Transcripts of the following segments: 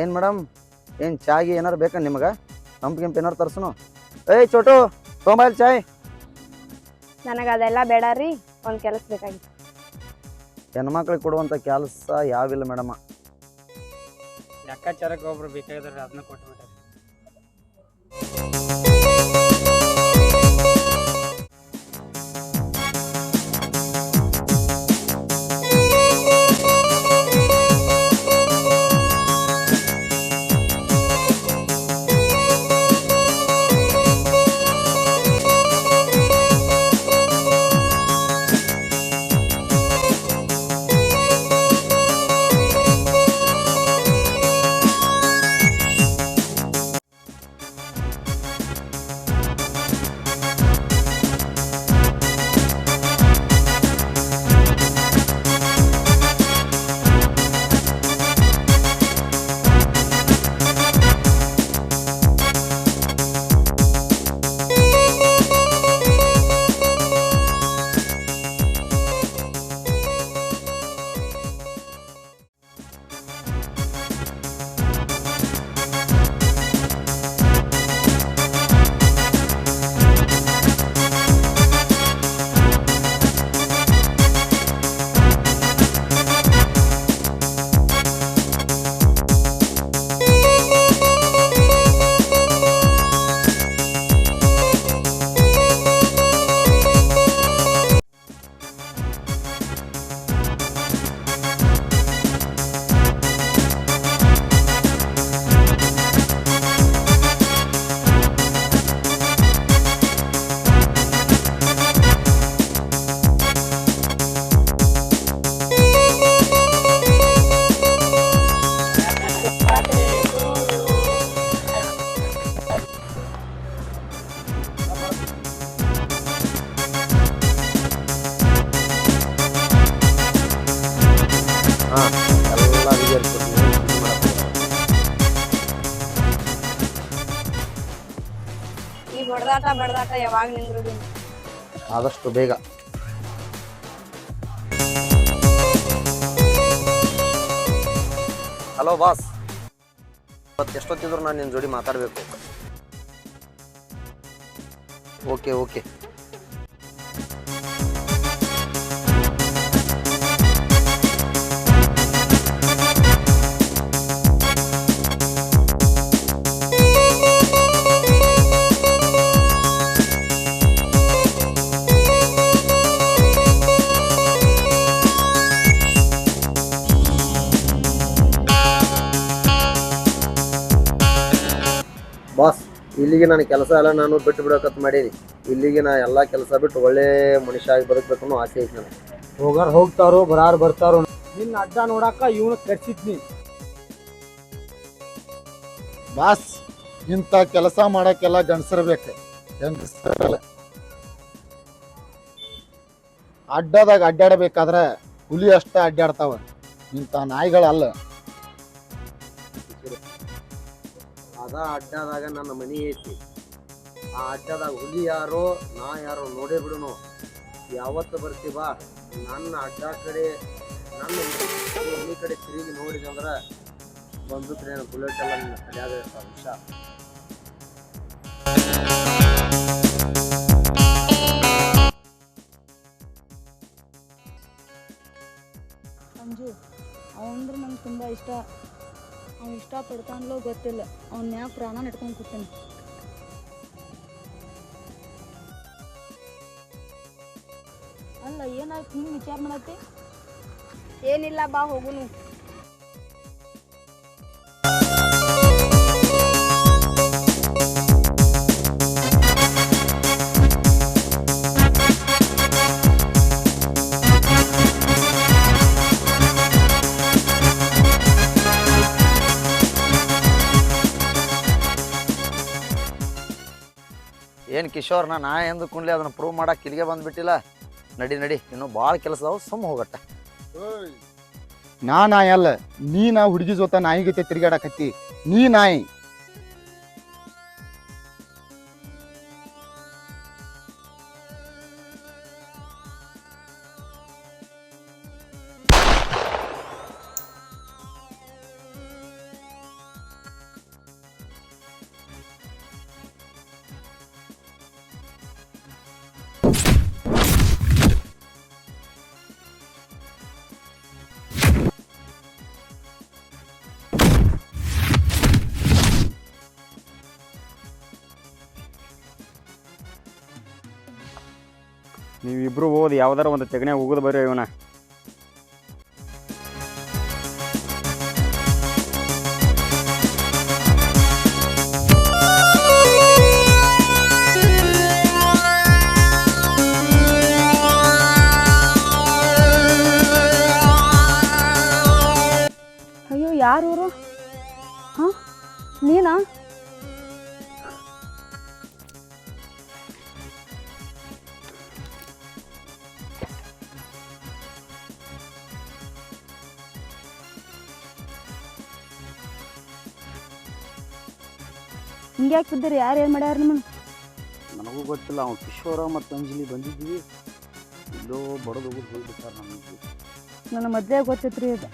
ಏನು ಮೇಡಮ್? ಏನು ಚಾಗಿ ಏನಾರು ಬೇಕಾ ನಿಮಗೆ? ತಂಪು ಗಿಂಪ್ ಏನಾರು ತರ್ಸನು? ಏಯ್ ಚೋಟು ತೊಂಬೈಲ್ ಚಾಯ್. ನನಗೆ ಅದೆಲ್ಲ ಬೇಡ ರೀ ಒಂದು ಕೆಲಸ ಬೇಕಾಗಿತ್ತು. ಹೆಣ್ಮಕ್ಳಿಗೆ ಕೊಡುವಂಥ ಕೆಲಸ ಯಾವಿಲ್ಲ ಮೇಡಮ್ಮ ಲೆಕ್ಕಾಚಾರಕ್ಕೆ ಒಬ್ರು ಬೇಕಾಗಿದ್ರೆ ಅದನ್ನ ಕೊಟ್ಬಿಟ್ರಿ ಹೊಡೆದಾಟ ಬಡದಾಟ ಯಾವಾಗ ನಿಂದ್ರು ಆದಷ್ಟು ಬೇಗ. Hello boss. ಇವತ್ತು ಎಷ್ಟೊತ್ತಿದ್ರು ನಾನು ನಿನ್ನ ಜೋಡಿ ಮಾತಾಡಬೇಕು? Okay okay. ಇಲ್ಲಿಗೆ ನನ್ನ ಕೆಲಸ ಎಲ್ಲ ನಾನು ಬಿಟ್ಟು ಬಿಡೋಕತ್ ಮಾಡೀನಿ. ಇಲ್ಲಿಗೆ ನಾ ಎಲ್ಲ ಕೆಲಸ ಬಿಟ್ಟು ಒಳ್ಳೆ ಮನುಷ್ಯ ಆಗಿ ಬದುಕಬೇಕು ಅನ್ನೋ ಆಸೆ ಐತಿ ನನಗೆ. ಹೋಗಾರ ಹೋಗ್ತಾರೋ, ಬರಾರು ಬರ್ತಾರೋ ನಿನ್ನ ಅಡ್ಡ ನೋಡಾಕ ಇವನು ಕರ್ಸಿದ್ನಿ. ಬಾಸ್, ಇಂಥ ಕೆಲಸ ಮಾಡಕ್ಕೆಲ್ಲ ಗಂಡಸರ್ಬೇಕು ಹೆಂಗಸರಲ್ಲ. ಅಡ್ಡದಾಗ ಅಡ್ಡಾಡಬೇಕಾದ್ರೆ ಹುಲಿ ಅಷ್ಟೇ ಅಡ್ಡಾಡ್ತಾವ. ಇಂಥ ನಾಯಿಗಳಲ್ಲ. ಅದ ಅಡ್ಡಾದಾಗ ನನ್ನ ಮನಿ ಐತಿ. ಆ ಅಡ್ಡಾದಾಗ ಹುಲಿ ಯಾರೋ, ನಾ ಯಾರೋ ನೋಡೇ ಬಿಡುನು. ಯಾವತ್ತು ಬರ್ತೀವ ನನ್ನ ಅಡ್ಡ ಕಡೆ, ನನ್ನ ಮನಿ ಕಡೆ ತಿರುಗಿ ನೋಡಿದಂದ್ರೆ ಬಂದು ಬಂದುತ್ರೆ ಬುಲೆಟ್ ಎಲ್ಲ ನಿನ್ನ ಸರಿಯಾದ ಅಂಶ ಅಂಜು, ಅವಂದ್ರೆ ನಂಗೆ ತುಂಬ ಇಷ್ಟ. ಅವ್ನು ಇಷ್ಟಪಡ್ತಾನಲ್ಲೋ ಗೊತ್ತಿಲ್ಲ. ಅವ್ನ ಯಾವ ಪ್ರಾಣ ಇಟ್ಕೊಂಡು ಕೂತೀನಿ. ಅಲ್ಲ, ಏನಾಯ್ತು ಹಿಂಗೆ ವಿಚಾರ ಮಾಡತ್ತಿ ಏನಿಲ್ಲ ಬಾ ಹೋಗುನು. ಕಿಶೋರ್ನ ನಾ ಎಂದು ಕುಂಡ್ಲಿ ಅದನ್ನ ಪ್ರೂವ್ ಮಾಡಕ್ಕೆ ಇಲ್ಲಿಗೆ ಬಂದ್ಬಿಟ್ಟಿಲ್ಲ. ನಡಿ ನಡಿ, ಇನ್ನು ಭಾಳ ಕೆಲಸದವು ಸುಮ್ಮ ಹೋಗಟ್ಟ. ನಾ ನಾಯಿ ಅಲ್ಲ, ನೀ ನಾ ಹುಡುಗಿ ಜೊತೆ ನಾಯಿ ಗತೆ ತಿರ್ಗಾಡಕತ್ತಿ, ನೀ ನಾಯಿ. ನೀವಿಬ್ರು ಹೋದ್ ಯಾವ್ದಾರ ಒಂದು ತೆಗಣೆ ಹೋಗೋದು ಬರ್ರಿ ಇವನ. ಅಯ್ಯೋ ಯಾರು ಊರು ಹಾಂ? ನೀನಾ? ಹಿಂಗ್ಯಾಕೆ ಬಿದ್ದಿರಿ ಯಾರು ಏನು ಮಾಡ್ಯಾರ ನಿಮ್ಮನ್ನು? ನನಗೂ ಗೊತ್ತಿಲ್ಲ ಅವ್ನು ಕಿಶೋರ ಮತ್ತು ಅಂಜಲಿ ಬಂದಿದ್ವಿ ಇಲ್ಲೋ ಬಡದು ಹೋಗ್ಬಿಟ್ಟಾರ ನಮಗೆ ನನ್ನ ಮೊದಲೇ ಗೊತ್ತೈತ್ರಿ ಇದು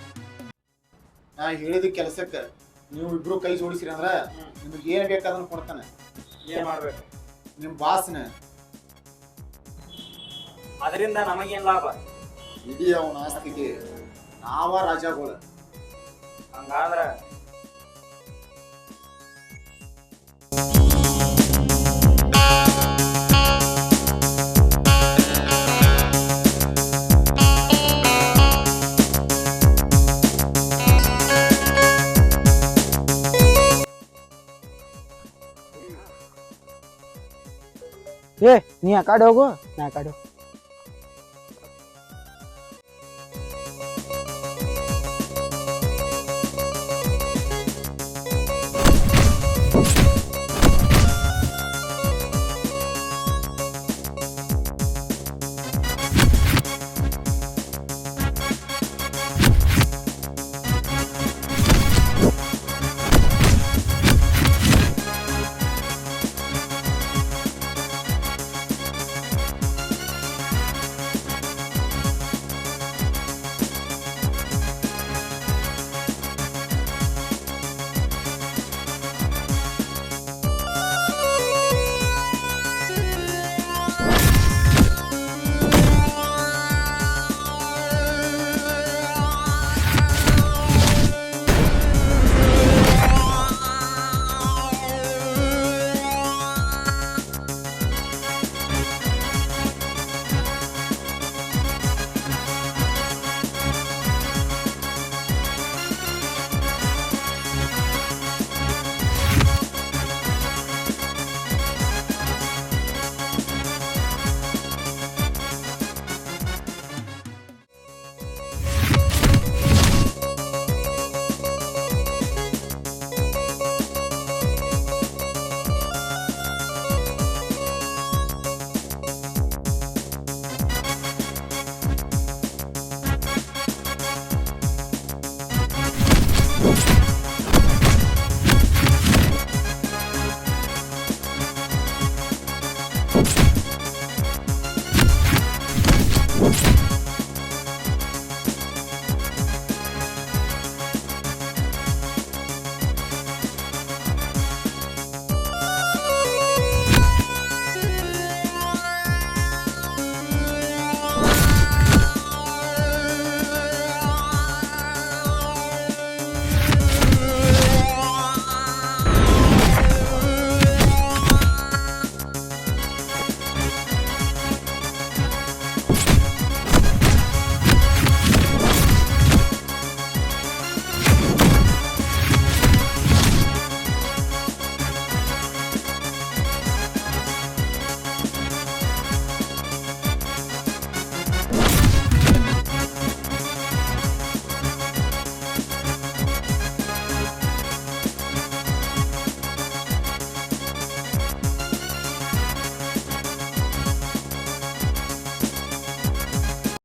ನಾ ಹೇಳಿದ ಕೆಲಸಕ್ಕೆ ನೀವು ಇಬ್ರು ಕೈ ಜೋಡಿಸಿರಿ ಅಂದ್ರೆ ನಿಮಗೆ ಏನ್ ಅದನ್ನು ಕೊಡ್ತಾನೆ. ಏನು ಮಾಡ್ಬೇಕು? ನಿಮ್ಮ ಬಾಸ್ನ. ಅದರಿಂದ ನಮಗೇನು ಲಾಭ? ಇಡೀ ಅವನ ಆಸ್ತಿಗೆ ನಾವ ರಾಜಾಗಳು. ಹಂಗಾದ್ರೆ ಏ ನೀ ಆ ಕಡೆ ಹೋಗು ನಾ ಆ ಕಡೆ ಹೋಗು.